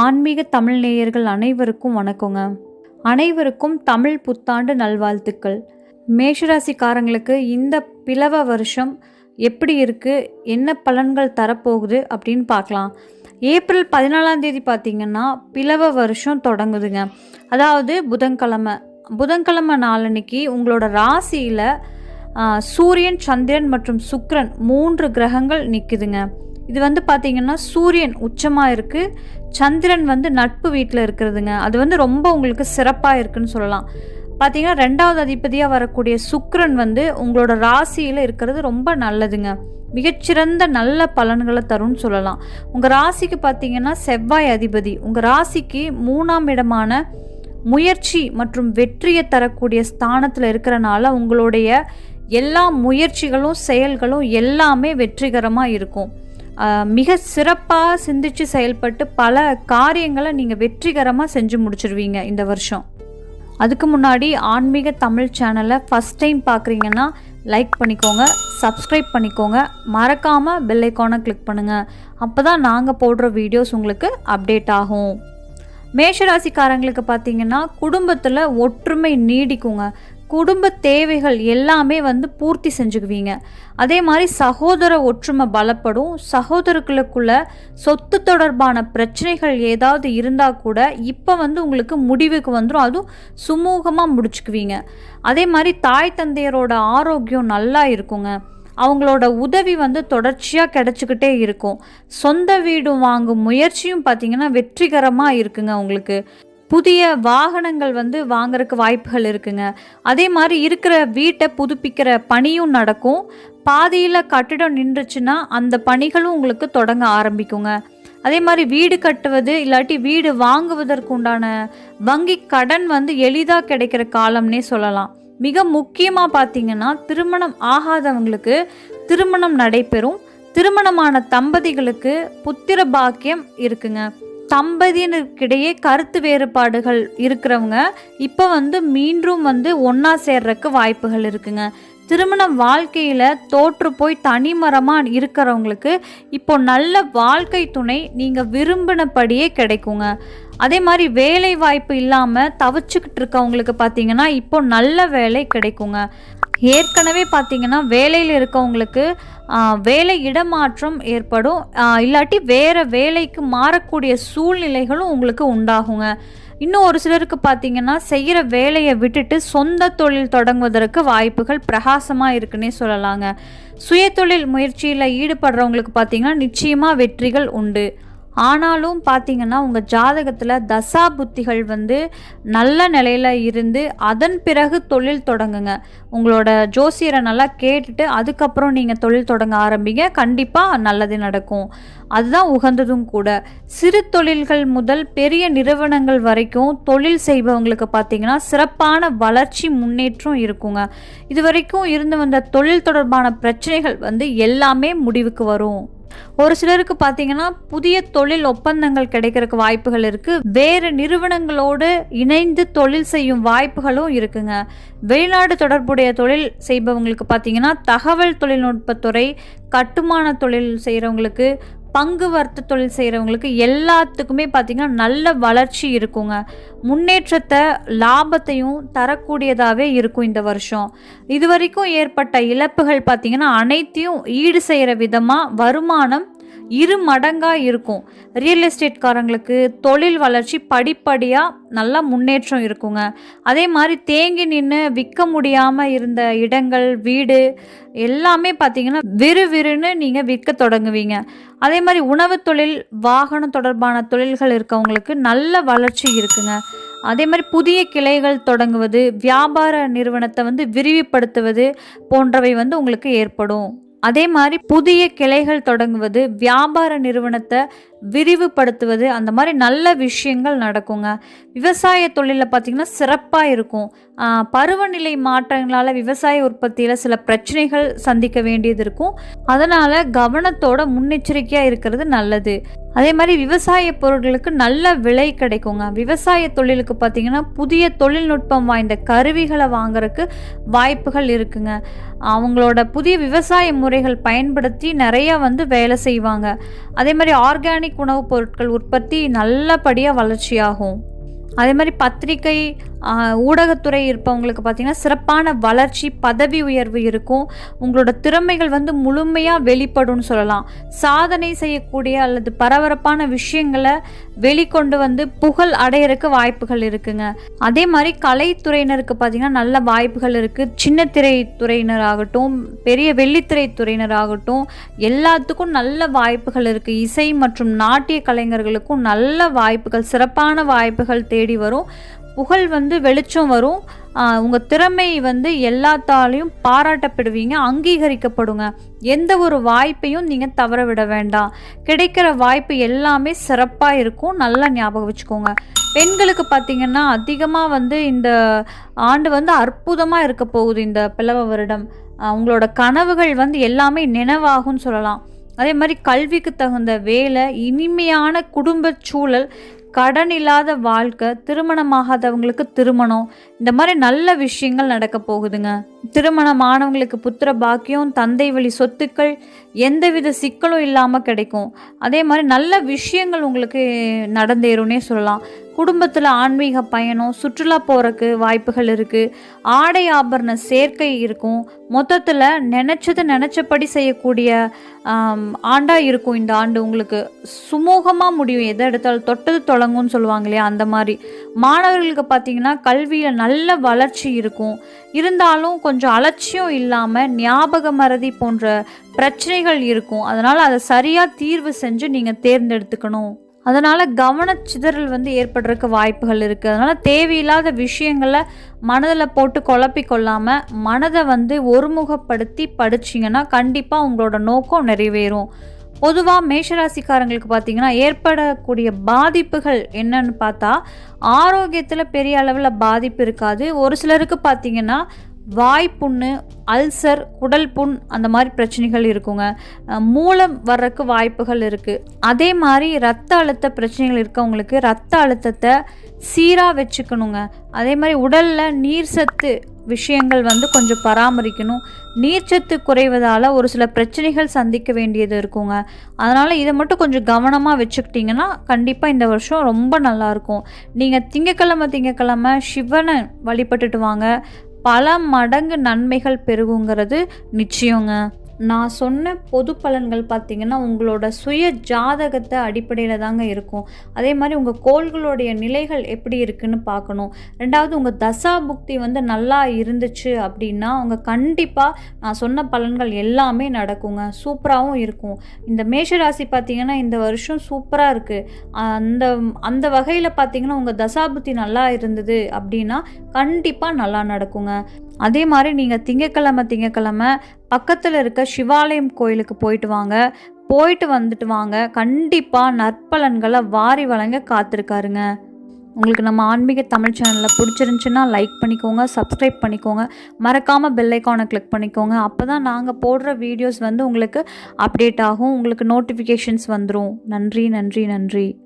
ஆன்மீக தமிழ் நேயர்கள் அனைவருக்கும் வணக்கங்க. அனைவருக்கும் தமிழ் புத்தாண்டு நல்வாழ்த்துக்கள். மேஷராசிக்காரங்களுக்கு இந்த பிளவ வருஷம் எப்படி இருக்குது என்ன பலன்கள் தரப்போகுது? அப்படின்னு பார்க்கலாம். ஏப்ரல் பதினாலாம் தேதி பார்த்தீங்கன்னா பிளவ வருஷம் தொடங்குதுங்க. அதாவது புதன்கிழமை. புதன்கிழமை நாளன்னைக்கு உங்களோட ராசியில் சூரியன் சந்திரன் மற்றும் சுக்ரன் மூன்று கிரகங்கள் நிற்குதுங்க இது வந்து பார்த்தீங்கன்னா சூரியன் உச்சமாக இருக்குது சந்திரன் வந்து நட்பு வீட்டில் இருக்கிறதுங்க. அது வந்து ரொம்ப உங்களுக்கு சிறப்பாக இருக்குன்னு சொல்லலாம். பார்த்தீங்கன்னா ரெண்டாவது அதிபதியாக வரக்கூடிய சுக்ரன் வந்து உங்களோட ராசியில் இருக்கிறது ரொம்ப நல்லதுங்க. மிகச்சிறந்த நல்ல பலன்களை தரும்னு சொல்லலாம். உங்கள் ராசிக்கு பார்த்தீங்கன்னா செவ்வாய் அதிபதி. உங்கள் ராசிக்கு மூணாம் இடமான முயற்சி மற்றும் வெற்றியை தரக்கூடிய ஸ்தானத்தில் இருக்கிறனால உங்களுடைய எல்லா முயற்சிகளும் செயல்களும் எல்லாமே வெற்றிகரமாக இருக்கும். மிக சிறப்பாக சிந்திச்சு செயல்பட்டு பல காரியங்களை நீங்கள் வெற்றிகரமாக செஞ்சு முடிச்சிருவீங்க இந்த வருஷம். அதுக்கு முன்னாடி ஆன்மீக தமிழ் சேனலை ஃபஸ்ட் டைம் பார்க்குறீங்கன்னா லைக் பண்ணிக்கோங்க சப்ஸ்கிரைப் பண்ணிக்கோங்க. மறக்காமல் பெல்லைக்கானை கிளிக் பண்ணுங்கள் அப்போ தான் நாங்கள் போடுற வீடியோஸ் உங்களுக்கு அப்டேட் ஆகும். மேஷராசிக்காரங்களுக்கு பார்த்தீங்கன்னா குடும்பத்தில் ஒற்றுமை நீடிக்குங்க. குடும்ப தேவைகள் எல்லாமே வந்து பூர்த்தி செஞ்சுக்குவீங்க. அதே மாதிரி சகோதர ஒற்றுமை பலப்படும். சகோதரர்களுக்குள்ள சொத்து தொடர்பான பிரச்சனைகள் ஏதாவது இருந்தால் கூட இப்போ வந்து உங்களுக்கு முடிவுக்கு வந்துடும் அதுவும் சுமூகமாக முடிச்சுக்குவீங்க. அதே மாதிரி தாய் தந்தையரோட ஆரோக்கியம் நல்லா இருக்குங்க. அவங்களோட உதவி வந்து தொடர்ச்சியாக கிடச்சிக்கிட்டே இருக்கும். சொந்த வீடு வாங்கும் முயற்சியும் பார்த்தீங்கன்னா வெற்றிகரமாக இருக்குங்க உங்களுக்கு. புதிய வாகனங்கள் வந்து வாங்கறதுக்கு வாய்ப்புகள் இருக்குங்க. அதே மாதிரி இருக்கிற வீட்டை புதுப்பிக்கிற பணியும் நடக்கும். பாதியில் கட்டிடம் நின்றுச்சுன்னா அந்த பணிகளும் உங்களுக்கு தொடங்க ஆரம்பிக்குங்க. அதே மாதிரி வீடு கட்டுவது இல்லாட்டி வீடு வாங்குவதற்கு உண்டான வங்கி கடன் வந்து எளிதாக கிடைக்கிற காலம்னே சொல்லலாம். மிக முக்கியமாக பார்த்தீங்கன்னா திருமணம் ஆகாதவங்களுக்கு திருமணம் நடைபெறும். திருமணமான தம்பதிகளுக்கு புத்திர பாக்கியம் இருக்குங்க. தம்பதியினருக்கிடையே கருத்து வேறுபாடுகள் இருக்கிறவங்க இப்போ வந்து மீண்டும் வந்து ஒன்றா சேர்றதுக்கு வாய்ப்புகள் இருக்குங்க. திருமண வாழ்க்கையில் தோற்று போய் தனிமரமாக இருக்கிறவங்களுக்கு இப்போ நல்ல வாழ்க்கை துணை நீங்கள் விரும்பினபடியே கிடைக்குங்க. அதே மாதிரி வேலை வாய்ப்பு இல்லாமல் தவிச்சுக்கிட்டு இருக்கவங்களுக்கு பார்த்தீங்கன்னா இப்போ நல்ல வேலை கிடைக்குங்க. ஏற்கனவே பார்த்திங்கன்னா வேலையில் இருக்கவங்களுக்கு வேலை இடமாற்றம் ஏற்படும். இல்லாட்டி வேறு வேலைக்கு மாறக்கூடிய சூழ்நிலைகளும் உங்களுக்கு உண்டாகுங்க. இன்னும் ஒரு சிலருக்கு பார்த்தீங்கன்னா செய்கிற வேலையை விட்டுட்டு சொந்த தொழில் தொடங்குவதற்கு வாய்ப்புகள் பிரகாசமாக இருக்குன்னே சொல்லலாங்க. சுயதொழில் முயற்சியில் ஈடுபடுறவங்களுக்கு பார்த்தீங்கன்னா நிச்சயமாக வெற்றிகள் உண்டு. ஆனாலும் பார்த்தீங்கன்னா உங்கள் ஜாதகத்தில் தசா புத்திகள் வந்து நல்ல நிலையில் இருந்து அதன் பிறகு தொழில் தொடங்குங்க. உங்களோட ஜோசியரை நல்லா கேட்டுட்டு அதுக்கப்புறம் நீங்கள் தொழில் தொடங்க ஆரம்பிங்க. கண்டிப்பாக நல்லது நடக்கும். அதுதான் உகந்ததும் கூட. சிறு தொழில்கள் முதல் பெரிய நிறுவனங்கள் வரைக்கும் தொழில் செய்பவங்களுக்கு பார்த்திங்கன்னா சிறப்பான வளர்ச்சி முன்னேற்றம் இருக்குங்க. இது வரைக்கும் இருந்து வந்த தொழில் தொடர்பான பிரச்சனைகள் வந்து எல்லாமே முடிவுக்கு வரும். ஒரு சிலருக்கு பார்த்தீங்கன்னா புதிய தொழில் ஒப்பந்தங்கள் கிடைக்கிறதுக்கு வாய்ப்புகள் இருக்குது வேறு நிறுவனங்களோடு இணைந்து தொழில் செய்யும் வாய்ப்புகளும் இருக்குங்க. வெளிநாடு தொடர்புடைய தொழில் செய்பவங்களுக்கு பார்த்தீங்கன்னா தகவல் தொழில்நுட்பத்துறை கட்டுமான தொழில் செய்கிறவங்களுக்கு பங்கு வர்த்த தொழில் செய்கிறவங்களுக்கு எல்லாத்துக்குமே பார்த்திங்கன்னா நல்ல வளர்ச்சி இருக்குங்க. முன்னேற்றத்தை லாபத்தையும் தரக்கூடியதாகவே இருக்கும் இந்த வருஷம். இது வரைக்கும் ஏற்பட்ட இழப்புகள் பார்த்திங்கன்னா அனைத்தையும் ஈடு செய்கிற விதமாக வருமானம் இரு மடங்காக இருக்கும். ரியல் எஸ்டேட்காரங்களுக்கு தொழில் வளர்ச்சி படிப்படியாக நல்லா முன்னேற்றம் இருக்குங்க. அதே மாதிரி தேங்கி நின்று விற்க முடியாமல் இருந்த இடங்கள் வீடு எல்லாமே பார்த்தீங்கன்னா விறுவிறுன்னு நீங்கள் விற்க தொடங்குவீங்க. அதே மாதிரி உணவு தொழில் வாகனம் தொடர்பான தொழில்கள் இருக்கவங்களுக்கு நல்ல வளர்ச்சி இருக்குங்க. அதே மாதிரி புதிய கிளைகள் தொடங்குவது வியாபார நிறுவனத்தை வந்து விரிவுபடுத்துவது போன்றவை வந்து உங்களுக்கு ஏற்படும். அதே மாதிரி புதிய கிளைகள் தொடங்குவது வியாபார நிறுவனத்தை விரிவுபடுத்துவது அந்த மாதிரி நல்ல விஷயங்கள் நடக்குங்க. விவசாய தொழிலில் பார்த்திங்கன்னா சிறப்பாக இருக்கும். பருவநிலை மாற்றங்களால் விவசாய உற்பத்தியில் சில பிரச்சனைகள் சந்திக்க வேண்டியது இருக்கும். அதனால் கவனத்தோட முன்னெச்சரிக்கையாக இருக்கிறது நல்லது. அதே மாதிரி விவசாய பொருட்களுக்கு நல்ல விலை கிடைக்குங்க. விவசாய தொழிலுக்கு பார்த்தீங்கன்னா புதிய தொழில்நுட்பம் வாய்ந்த கருவிகளை வாங்குறதுக்கு வாய்ப்புகள் இருக்குங்க. அவங்களோட புதிய விவசாய முறைகள் பயன்படுத்தி நிறைய வந்து வேலை செய்வாங்க. அதே மாதிரி ஆர்கானிக் உணவுப் பொருட்கள் உற்பத்தி நல்லபடியாக வளர்ச்சியாகும். அதே மாதிரி பத்திரிகை ஊடகத்துறை இருப்பவங்களுக்கு பார்த்திங்கன்னா சிறப்பான வளர்ச்சி பதவி உயர்வு இருக்கும். உங்களோட திறமைகள் வந்து முழுமையாக வெளிப்படும்னு சொல்லலாம். சாதனை செய்யக்கூடிய அல்லது பரபரப்பான விஷயங்களை வெளிக்கொண்டு வந்து புகழ் அடையிறதுக்கு வாய்ப்புகள் இருக்குங்க. அதே மாதிரி கலைத்துறையினருக்கு பார்த்திங்கன்னா நல்ல வாய்ப்புகள் இருக்குது சின்ன திரைத்துறையினர் ஆகட்டும் பெரிய வெள்ளித்திரை துறையினர் ஆகட்டும் எல்லாத்துக்கும் நல்ல வாய்ப்புகள் இருக்குது இசை மற்றும் நாட்டிய கலைஞர்களுக்கும் நல்ல வாய்ப்புகள் சிறப்பான வாய்ப்புகள் தேடி வரும். புகழ் வந்து வெளிச்சம் வரும். உங்கள் திறமை வந்து எல்லாத்தாலையும் பாராட்டப்படுவீங்க அங்கீகரிக்கப்படுங்க. எந்த ஒரு வாய்ப்பையும் நீங்கள் தவற விட வேண்டாம். கிடைக்கிற வாய்ப்பு எல்லாமே சிறப்பாக இருக்கும். நல்லா ஞாபகம் வச்சுக்கோங்க. பெண்களுக்கு பார்த்தீங்கன்னா அதிகமாக வந்து இந்த ஆண்டு வந்து அற்புதமாக இருக்க போகுது இந்த பிளவ வருடம். உங்களோட கனவுகள் வந்து எல்லாமே நினைவாகும்னு சொல்லலாம். அதே மாதிரி கல்விக்கு தகுந்த வேலை இனிமையான குடும்ப சூழல் கடன் இல்லாத வாழ்க்கை திருமணமாகாதவங்களுக்கு திருமணம் இந்த மாதிரி நல்ல விஷயங்கள் நடக்க போகுதுங்க. திருமணமானவங்களுக்கு புத்திர பாக்கியம் தந்தை வழி சொத்துக்கள் எந்தவித சிக்கலும் இல்லாமல் கிடைக்கும். அதே மாதிரி நல்ல விஷயங்கள் உங்களுக்கு நடந்தேறும்னே சொல்லலாம். குடும்பத்தில் ஆன்மீக பயணம் சுற்றுலா போகிறக்கு வாய்ப்புகள் இருக்குது ஆடை ஆபரண சேர்க்கை இருக்கும். மொத்தத்தில் நினச்சது நினச்சபடி செய்யக்கூடிய ஆண்டாக இருக்கும் இந்த ஆண்டு. உங்களுக்கு சுமூகமாக முடியும். எதை எடுத்தாலும் தொட்டது தொடங்கும்னு சொல்லுவாங்க இல்லையா? அந்த மாதிரி. மாணவர்களுக்கு பார்த்தீங்கன்னா கல்வியில் நல்ல வளர்ச்சி இருக்கும். இருந்தாலும் கொஞ்சம் அலட்சியம் இல்லாமல் ஞாபக மறதி போன்ற பிரச்சனைகள் இருக்கும். அதனால் அதை சரியாக தீர்வு செஞ்சு நீங்கள் தேர்ந்தெடுத்துக்கணும். அதனால் கவனச்சிதறல் வந்து ஏற்படுறதுக்கு வாய்ப்புகள் இருக்குது அதனால் தேவையில்லாத விஷயங்களை மனதில் போட்டு குழப்பி கொள்ளாமல் மனதை வந்து ஒருமுகப்படுத்தி படிச்சிங்கன்னா கண்டிப்பாக உங்களோட நோக்கம் நிறைவேறும். பொதுவாக மேஷராசிக்காரங்களுக்கு பார்த்திங்கன்னா ஏற்படக்கூடிய பாதிப்புகள் என்னன்னு பார்த்தா ஆரோக்கியத்தில் பெரிய அளவில் பாதிப்பு இருக்காது. ஒரு சிலருக்கு பார்த்தீங்கன்னா வாய்ப்புண்ணு அல்சர் குடல் புண் அந்த மாதிரி பிரச்சனைகள் இருக்குங்க. மூலம் வர்றதுக்கு வாய்ப்புகள் இருக்குது அதே மாதிரி ரத்த அழுத்த பிரச்சனைகள் இருக்கவங்களுக்கு ரத்த அழுத்தத்தை சீராக வச்சுக்கணுங்க. அதே மாதிரி உடலில் நீர் சத்து விஷயங்கள் வந்து கொஞ்சம் பராமரிக்கணும். நீர்ச்சத்து குறைவதால் ஒரு சில பிரச்சனைகள் சந்திக்க வேண்டியது இருக்குங்க. அதனால் இதை மட்டும் கொஞ்சம் கவனமாக வச்சுக்கிட்டிங்கன்னா கண்டிப்பாக இந்த வருஷம் ரொம்ப நல்லாயிருக்கும் நீங்கள் திங்கக்கிழமை திங்கக்கிழமை சிவனை வழிபட்டுட்டு வாங்க. பல மடங்கு நன்மைகள் பெருகுங்கிறது நிச்சயங்க. நான் சொன்ன பொது பலன்கள் பார்த்திங்கன்னா உங்களோட சுய ஜாதகத்தை அடிப்படையில் தாங்க இருக்கும். அதே மாதிரி உங்கள் கோள்களுடைய நிலைகள் எப்படி இருக்குன்னு பார்க்கணும். ரெண்டாவது உங்கள் தசா புக்தி வந்து நல்லா இருந்துச்சு அப்படின்னா அவங்க கண்டிப்பாக நான் சொன்ன பலன்கள் எல்லாமே நடக்குங்க. சூப்பராகவும் இருக்கும். இந்த மேஷராசி பார்த்தீங்கன்னா இந்த வருஷம் சூப்பராக இருக்குது அந்த அந்த வகையில் பார்த்தீங்கன்னா உங்கள் தசா புக்தி நல்லா இருந்தது அப்படின்னா கண்டிப்பாக நல்லா நடக்குங்க. அதே மாதிரி நீங்கள் திங்கக்கிழமை திங்கக்கிழமை பக்கத்தில் இருக்க சிவாலயம் கோயிலுக்கு போயிட்டு வாங்க. போயிட்டு வந்துட்டு வாங்க. கண்டிப்பாக நற்பலன்களை வாரி வழங்க காத்திருக்காருங்க. உங்களுக்கு நம்ம ஆன்மீக தமிழ் சேனலில் பிடிச்சிருந்துச்சுன்னா லைக் பண்ணிக்கோங்க சப்ஸ்கிரைப் பண்ணிக்கோங்க. மறக்காமல் பெல் ஐக்கானை கிளிக் பண்ணிக்கோங்க. அப்போ தான் நாங்கள் போடுற வீடியோஸ் வந்து உங்களுக்கு அப்டேட் ஆகும். உங்களுக்கு நோட்டிஃபிகேஷன்ஸ் வந்துடும் நன்றி நன்றி நன்றி.